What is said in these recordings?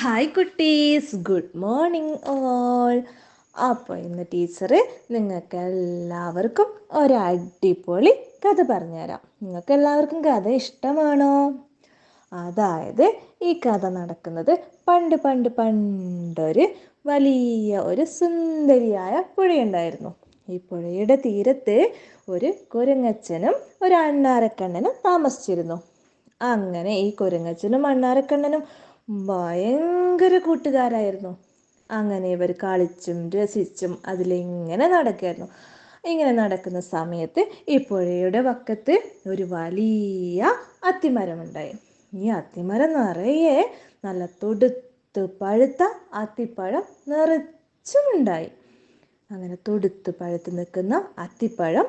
Hi കുട്ടീസ്. Good morning all അപ്പോൾ ഇന്ന് ടീച്ചർ നിങ്ങൾക്ക് എല്ലാവർക്കും ഒരു അടിപൊളി കഥ പറഞ്ഞുതരാം. നിങ്ങൾക്ക് എല്ലാവർക്കും കഥ ഇഷ്ടമാണോ? അതായത് ഈ കഥ നടക്കുന്നത് പണ്ട് പണ്ട് പണ്ടൊരു വലിയ ഒരു സുന്ദരിയായ പുഴയുണ്ടായിരുന്നു. ഈ പുഴയുടെ തീരത്ത് ഒരു കുരങ്ങച്ചനും ഒരു അണ്ണാരക്കണ്ണനും താമസിച്ചിരുന്നു. അങ്ങനെ ഈ കുരങ്ങച്ചനും അണ്ണാരക്കണ്ണനും ഭയങ്കര കൂട്ടുകാരായിരുന്നു. അങ്ങനെ ഇവർ കളിച്ചും രസിച്ചും അതിലിങ്ങനെ നടക്കായിരുന്നു. ഇങ്ങനെ നടക്കുന്ന സമയത്ത് ഈ പുഴയുടെ വക്കത്ത് ഒരു വലിയ അത്തിമരമുണ്ടായി. ഈ അത്തിമരം നിറയെ നല്ല തൊടുത്ത് പഴുത്ത അത്തിപ്പഴം നിറച്ചുമുണ്ടായി. അങ്ങനെ തൊടുത്ത് പഴുത്ത് നിൽക്കുന്ന അത്തിപ്പഴം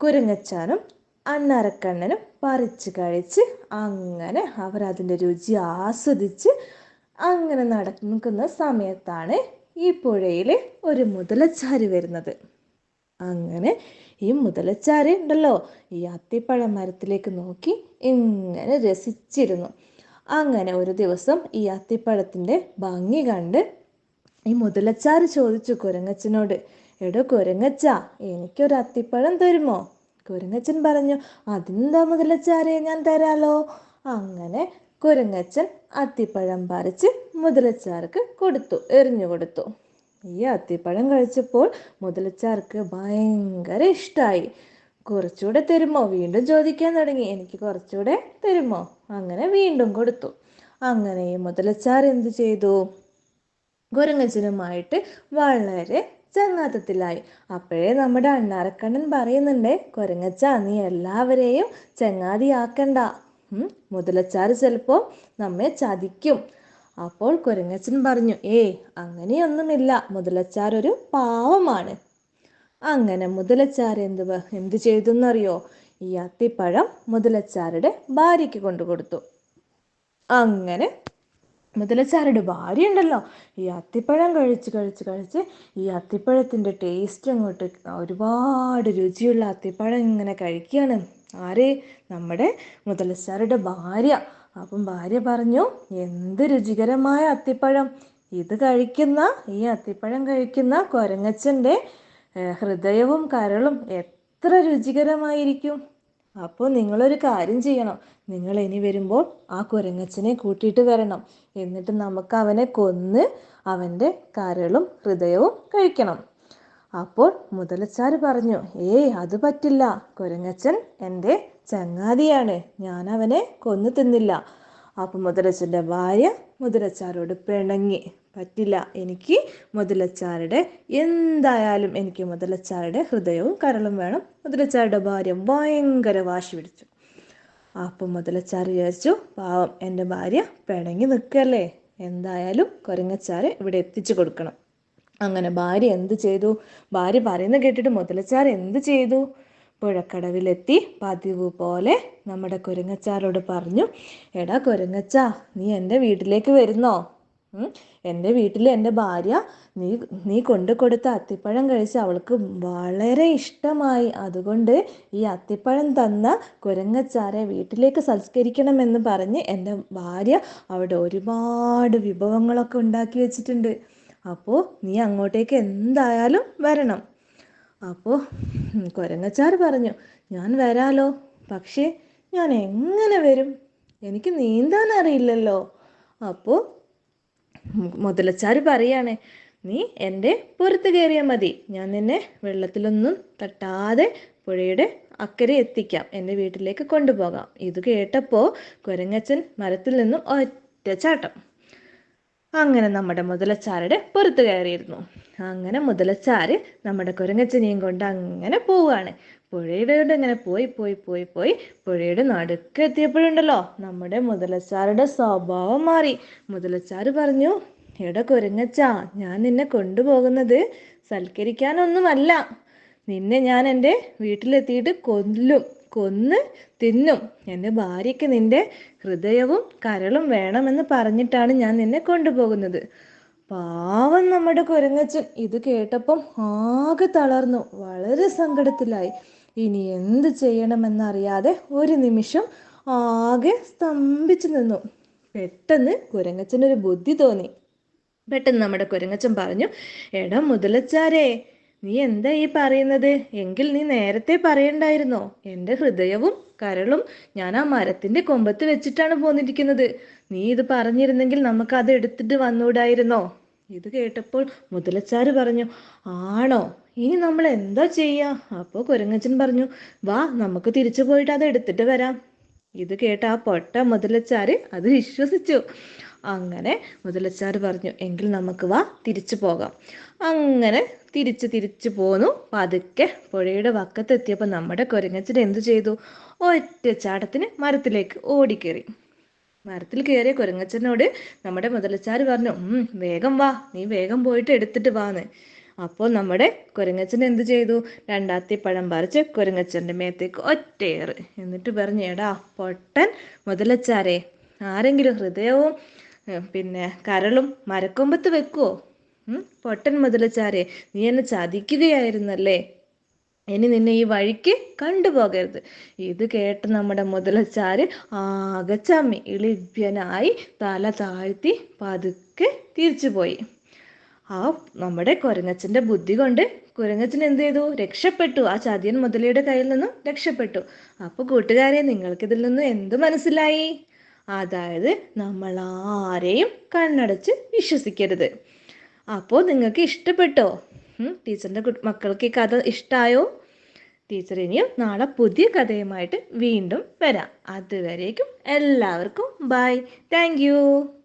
കുരങ്ങച്ചാനും അണ്ണാരക്കണ്ണനും പറിച്ച് കഴിച്ച് അങ്ങനെ അവർ അതിന്റെ രുചി ആസ്വദിച്ച് അങ്ങനെ നടക്കുന്ന സമയത്താണ് ഈ പുഴയിൽ ഒരു മുതലച്ചാരി വരുന്നത്. അങ്ങനെ ഈ മുതലച്ചാരി ഉണ്ടല്ലോ ഈ അത്തിപ്പഴ മരത്തിലേക്ക് നോക്കി ഇങ്ങനെ രസിച്ചിരുന്നു. അങ്ങനെ ഒരു ദിവസം ഈ അത്തിപ്പഴത്തിന്റെ ഭംഗി കണ്ട് ഈ മുതലച്ചാറ് ചോദിച്ചു കുരങ്ങച്ചനോട് എടോ കുരങ്ങച്ച എനിക്കൊരു അത്തിപ്പഴം തരുമോ? കുരങ്ങച്ചൻ പറഞ്ഞു അതെന്താ മുതലച്ചാരെ ഞാൻ തരാലോ? അങ്ങനെ കുരങ്ങച്ചൻ അത്തിപ്പഴം പറിച്ച് മുതലച്ചാർക്ക് കൊടുത്തു എറിഞ്ഞു കൊടുത്തു. ഈ അത്തിപ്പഴം കഴിച്ചപ്പോൾ മുതലച്ചാർക്ക് ഭയങ്കര ഇഷ്ടമായി കുറച്ചുകൂടെ തരുമോ? വീണ്ടും ചോദിക്കാൻ തുടങ്ങി. എനിക്ക് കുറച്ചുകൂടെ തരുമോ? അങ്ങനെ വീണ്ടും കൊടുത്തു. അങ്ങനെ ഈ മുതലച്ചാർ എന്ത് ചെയ്തു? കുരങ്ങച്ചനുമായിട്ട് വളരെ ചങ്ങാത്തത്തിലായി. അപ്പോഴേ നമ്മുടെ അണ്ണാരക്കണ്ണൻ പറയുന്നുണ്ട് കുരങ്ങച്ച നീ എല്ലാവരെയും ചങ്ങാതിയാക്കണ്ട. മുതലച്ചാർ ചിലപ്പോൾ നമ്മെ ചതിക്കും. അപ്പോൾ കുരങ്ങച്ചൻ പറഞ്ഞു ഏയ് അങ്ങനെയൊന്നുമില്ല. മുതലച്ചാർ ഒരു പാവമാണ്. അങ്ങനെ മുതലച്ചാർ എന്ത് എന്ത് ചെയ്തെന്നറിയോ? ഈ അത്തിപ്പഴം മുതലച്ചാരുടെ ഭാര്യയ്ക്ക് കൊണ്ടു കൊടുത്തു അങ്ങനെ മുതലച്ചാരുടെ ഭാര്യ ഉണ്ടല്ലോ. ഈ അത്തിപ്പഴം കഴിച്ച് കഴിച്ച് കഴിച്ച് ഈ അത്തിപ്പഴത്തിന്റെ ടേസ്റ്റ് അങ്ങോട്ട് ഒരുപാട് രുചിയുള്ള അത്തിപ്പഴം ഇങ്ങനെ കഴിക്കുകയാണ്. ആര്? നമ്മുടെ മുതലച്ചാരുടെ ഭാര്യ. അപ്പം ഭാര്യ പറഞ്ഞു എന്ത് രുചികരമായ അത്തിപ്പഴം. ഇത് കഴിക്കുന്ന ഈ അത്തിപ്പഴം കഴിക്കുന്ന കൊരങ്ങച്ചന്റെ ഹൃദയവും കരളും എത്ര രുചികരമായിരിക്കും? അപ്പോൾ നിങ്ങളൊരു കാര്യം ചെയ്യണം. നിങ്ങൾ ഇനി വരുമ്പോൾ ആ കുരങ്ങച്ചനെ കൂട്ടിയിട്ട് വരണം. എന്നിട്ട് നമുക്ക് അവനെ കൊന്ന് അവന്റെ കരളും ഹൃദയവും കഴിക്കണം. അപ്പോൾ മുതലച്ചാർ പറഞ്ഞു ഏയ് അത് പറ്റില്ല. കുരങ്ങച്ചൻ എന്റെ ചങ്ങാതിയാണ്. ഞാൻ അവനെ കൊന്നു തിന്നില്ല. അപ്പം മുതലച്ചന്റെ ഭാര്യ മുതലച്ചാരോട് പിണങ്ങി. പറ്റില്ല എനിക്ക് മുതലച്ചാരുടെ എന്തായാലും എനിക്ക് മുതലച്ചാരുടെ ഹൃദയവും കരളും വേണം. മുതലച്ചാരുടെ ഭാര്യ ഭയങ്കര വാശി പിടിച്ചു. അപ്പം മുതലച്ചാർ വിചാരിച്ചു പാവം എന്റെ ഭാര്യ പിണങ്ങി നിൽക്കല്ലേ? എന്തായാലും കുരങ്ങച്ചാറ് ഇവിടെ എത്തിച്ചു കൊടുക്കണം. അങ്ങനെ ഭാര്യ എന്ത് ചെയ്തു? ഭാര്യ പറയുന്നത് കേട്ടിട്ട് മുതലച്ചാർ എന്ത് ചെയ്തു? പുഴക്കടവിലെത്തി പതിവ് പോലെ നമ്മുടെ കുരങ്ങച്ചാരോട് പറഞ്ഞു എടാ കുരങ്ങച്ച നീ എന്റെ വീട്ടിലേക്ക് വരുന്നോ? എന്റെ വീട്ടിൽ എന്റെ ഭാര്യ നീ നീ കൊണ്ടു കൊടുത്ത അത്തിപ്പഴം കഴിച്ച് അവൾക്ക് വളരെ ഇഷ്ടമായി. അതുകൊണ്ട് ഈ അത്തിപ്പഴം തന്ന കുരങ്ങച്ചാരെ വീട്ടിലേക്ക് സംസ്കരിക്കണമെന്ന് പറഞ്ഞ് എന്റെ ഭാര്യ അവിടെ ഒരുപാട് വിഭവങ്ങളൊക്കെ ഉണ്ടാക്കി വെച്ചിട്ടുണ്ട്. അപ്പോൾ നീ അങ്ങോട്ടേക്ക് എന്തായാലും വരണം. അപ്പോൾ കുരങ്ങച്ചാർ പറഞ്ഞു. ഞാൻ വരാലോ. പക്ഷേ ഞാൻ എങ്ങനെ വരും? എനിക്ക് നീന്താൻ അറിയില്ലല്ലോ. അപ്പോ മുതലച്ചാർ പറയാണ് നീ എന്റെ പുറത്ത് കയറിയാൽ മതി. ഞാൻ നിന്നെ വെള്ളത്തിലൊന്നും തട്ടാതെ പുഴയുടെ അക്കരെ എത്തിക്കാം. എന്റെ വീട്ടിലേക്ക് കൊണ്ടുപോകാം. ഇത് കേട്ടപ്പോൾ കുരങ്ങച്ചൻ മരത്തിൽ നിന്നും ഒറ്റ ചാട്ടം അങ്ങനെ നമ്മുടെ മുതലച്ചാരുടെ പുറത്ത് കയറിയിരുന്നു. അങ്ങനെ മുതലച്ചാര് നമ്മുടെ കുരങ്ങച്ചനെയും കൊണ്ട് അങ്ങനെ പോവുകയാണ്. പുഴയുടെ അങ്ങനെ പോയി പോയി പോയി പോയി പുഴയുടെ നടുക്ക് എത്തിയപ്പോഴുണ്ടല്ലോ നമ്മുടെ മുതലച്ചാരുടെ സ്വഭാവം മാറി. മുതലച്ചാറ് പറഞ്ഞു എടാ കുരങ്ങച്ച ഞാൻ നിന്നെ കൊണ്ടുപോകുന്നത് സൽക്കരിക്കാനൊന്നുമല്ല. നിന്നെ ഞാൻ എന്റെ വീട്ടിലെത്തിയിട്ട് കൊല്ലും. കൊന്ന് തിന്നും. എന്റെ ഭാര്യയ്ക്ക് നിന്റെ ഹൃദയവും കരളും വേണമെന്ന് പറഞ്ഞിട്ടാണ് ഞാൻ നിന്നെ കൊണ്ടുപോകുന്നത്. പാവം നമ്മുടെ കുരങ്ങച്ചൻ ഇത് കേട്ടപ്പം ആകെ തളർന്നു. വളരെ സങ്കടത്തിലായി. ഇനി എന്ത് ചെയ്യണമെന്നറിയാതെ ഒരു നിമിഷം ആകെ സ്തംഭിച്ചു നിന്നു. പെട്ടെന്ന് കുരങ്ങച്ചനൊരു ബുദ്ധി തോന്നി. പെട്ടെന്ന് നമ്മുടെ കുരങ്ങച്ചൻ പറഞ്ഞു എടാ മുതലച്ചാരേ നീ എന്താ ഈ പറയുന്നത്? എങ്കിൽ നീ നേരത്തെ പറയണ്ടായിരുന്നോ? എന്റെ ഹൃദയവും കരളും ഞാൻ ആ മരത്തിന്റെ കൊമ്പത്ത് വെച്ചിട്ടാണ് പോന്നിരിക്കുന്നത്. നീ ഇത് പറഞ്ഞിരുന്നെങ്കിൽ നമുക്ക് അത് എടുത്തിട്ട് വന്നൂടായിരുന്നോ? ഇത് കേട്ടപ്പോൾ മുതലച്ചാര് പറഞ്ഞു ആണോ? ഇനി നമ്മൾ എന്താ ചെയ്യാ? അപ്പോൾ കുരങ്ങച്ചൻ പറഞ്ഞു വാ നമുക്ക് തിരിച്ചു പോയിട്ട് അത് എടുത്തിട്ട് വരാം. ഇത് കേട്ട ആ പൊട്ട മുതലച്ചാര് അത് വിശ്വസിച്ചു. അങ്ങനെ മുതലച്ചാർ പറഞ്ഞു എങ്കിൽ നമുക്ക് വാ തിരിച്ചു പോകാം. അങ്ങനെ തിരിച്ച് തിരിച്ചു പോന്നു. പതുക്കെ പുഴയുടെ വക്കത്തെത്തിയപ്പോൾ നമ്മുടെ കുരങ്ങച്ചൻ എന്തു ചെയ്തു? ഒറ്റ ചാട്ടത്തിന് മരത്തിലേക്ക് ഓടിക്കേറി. മരത്തിൽ കയറിയ കുരങ്ങച്ചനോട് നമ്മുടെ മുതലച്ചാർ പറഞ്ഞു വേഗം വാ നീ വേഗം പോയിട്ട് എടുത്തിട്ട് വാന്ന്. അപ്പോൾ നമ്മുടെ കുരങ്ങച്ചൻ എന്ത് ചെയ്തു? രണ്ടാത്തി പഴം പറിച്ച് കുരങ്ങച്ചന്റെ മേത്തേക്ക് ഒറ്റയേറ്. എന്നിട്ട് പറഞ്ഞു എടാ പൊട്ടൻ മുതലച്ചാരെ ആരെങ്കിലും ഹൃദയവും പിന്നെ കരളും മരക്കൊമ്പത്ത് വെക്കുവോ? പൊട്ടൻ മുതലച്ചാരെ നീ എന്നെ ചതിക്കുകയായിരുന്നല്ലേ? ഇനി നിന്നെ ഈ വഴിക്ക് കണ്ടുപോകരുത്. ഇത് കേട്ട് നമ്മുടെ മുതലച്ചാര് ആകെ ചമ്മി. ഇളിഭ്യനായി തല താഴ്ത്തി പതുക്കെ തിരിച്ചുപോയി. ആ നമ്മുടെ കുരങ്ങച്ചന്റെ ബുദ്ധി കൊണ്ട് കുരങ്ങച്ചൻ എന്ത് ചെയ്തു? രക്ഷപ്പെട്ടു. ആ ചതിയൻ മുതലയുടെ കയ്യിൽ നിന്നും രക്ഷപ്പെട്ടു. അപ്പൊ കൂട്ടുകാരെ നിങ്ങൾക്ക് ഇതിൽ നിന്ന് എന്ത് മനസ്സിലായി? അതായത് നമ്മൾ ആരെയും കണ്ണടച്ച് വിശ്വസിക്കരുത്. അപ്പോൾ നിങ്ങൾക്ക് ഇഷ്ടപ്പെട്ടോ? ടീച്ചറിന്റെ മക്കൾക്ക് ഈ കഥ ഇഷ്ടമായോ ടീച്ചർ ഇനിയും നാളെ പുതിയ കഥയുമായിട്ട് വീണ്ടും വരാം. അതുവരേക്കും എല്ലാവർക്കും ബൈ. താങ്ക്